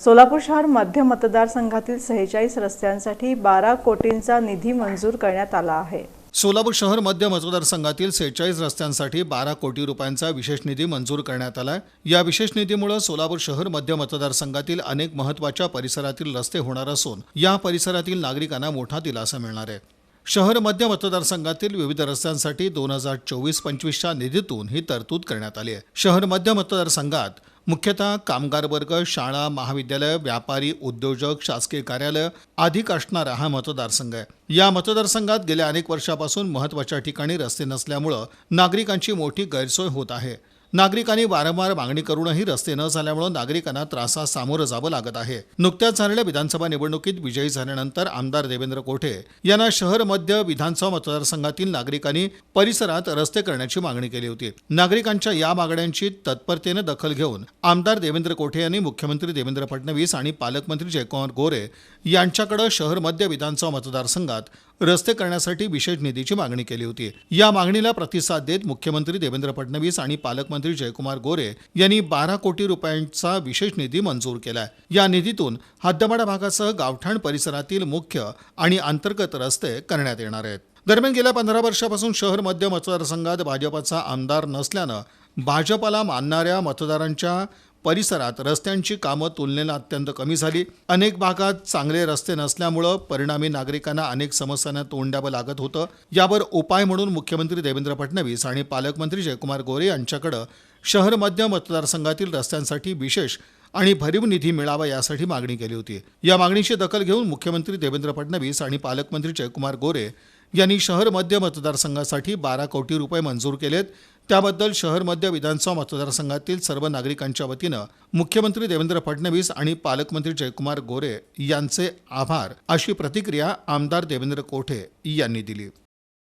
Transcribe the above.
सोलापूर शहर मध्य मतदारसंघातील सेहेचाळीस रस्त्यांसाठी बारा कोटींचा निधी मंजूर करण्यात आला आहे. सोलापूर शहर मध्य मतदारसंघातील सेहेचाळीस रस्त्यांसाठी बारा कोटी रुपयांचा विशेष निधी मंजूर करण्यात आला या विशेष निधीमुळे सोलापूर शहर मध्य मतदारसंघातील अनेक महत्त्वाच्या परिसरातील रस्ते होणार असून या परिसरातील नागरिकांना मोठा दिलासा मिळणार आहे. शहर मध्य मतदारसंघातील विविध रस्त्यांसाठी दोन हजार चोवीस पंचवीसच्या निधीतून ही तरतूद करण्यात आली आहे. शहर मध्य मतदारसंघात मुख्यतः कामगार वर्ग शाळा महाविद्यालय व्यापारी उद्योजक शासकीय कार्यालय अधिक असणारा हा मतदारसंघ आहे. या मतदारसंघात गेल्या अनेक वर्षापासून महत्त्वाच्या ठिकाणी रस्ते नसल्यामुळं नागरिकांची मोठी गैरसोय होत आहे. नागरिकांनी वारंवार मागणी करूनही रस्ते न झाल्यामुळे नागरिकांना त्रासास सामोरं जावं लागत आहे. नुकत्याच झालेल्या विधानसभा निवडणुकीत विजयी झाल्यानंतर आमदार देवेंद्र कोठे यांना शहर मध्य विधानसभा मतदारसंघातील नागरिकांनी परिसरात रस्ते करण्याची मागणी केली होती. नागरिकांच्या या मागण्यांची तत्परतेने दखल घेऊन आमदार देवेंद्र कोठे यांनी मुख्यमंत्री देवेंद्र फडणवीस आणि पालकमंत्री जयकुमार गोरे यांच्याकडे शहर मध्य विधानसभा मतदारसंघात रस्ते करण्यासाठी विशेष निधीची मागणी केली होती. या मागणीला प्रतिसाद देत मुख्यमंत्री देवेंद्र फडणवीस आणि पालकमंत्री जयकुमार गोरे यांनी बारा कोटी रुपयांचा विशेष निधी मंजूर केला या निधीतून हद्दवाडा भागासह गावठाण परिसरातील मुख्य आणि अंतर्गत रस्ते करण्यात येणार आहेत. दरम्यान गेल्या पंधरा वर्षापासून शहर मध्य मतदारसंघात भाजपाचा आमदार नसल्यानं भाजपाला मानणाऱ्या मतदारांच्या परिसरात रस्त्यांची कामं तुलनेनं अत्यंत कमी झाली. अनेक भागात चांगले रस्ते नसल्यामुळं परिणामी नागरिकांना अनेक समस्यांना तोंड द्यावं लागत होतं. यावर उपाय म्हणून मुख्यमंत्री देवेंद्र फडणवीस आणि पालकमंत्री जयकुमार गोरे यांच्याकडं शहर मध्य मतदारसंघातील रस्त्यांसाठी विशेष आणि भरीव निधी मिळावा यासाठी मागणी केली होती. या मागणीची दखल घेऊन मुख्यमंत्री देवेंद्र फडणवीस आणि पालकमंत्री जयकुमार गोरे यांनी शहर मध्य मतदारसंघासाठी बारा कोटी रुपये मंजूर केलेत. त्याबद्दल शहर मध्य विधानसभा मतदारसंघातील सर्व नागरिकांच्या वतीनं मुख्यमंत्री देवेंद्र फडणवीस आणि पालकमंत्री जयकुमार गोरे यांचे आभार अशी प्रतिक्रिया आमदार देवेंद्र कोठे यांनी दिली.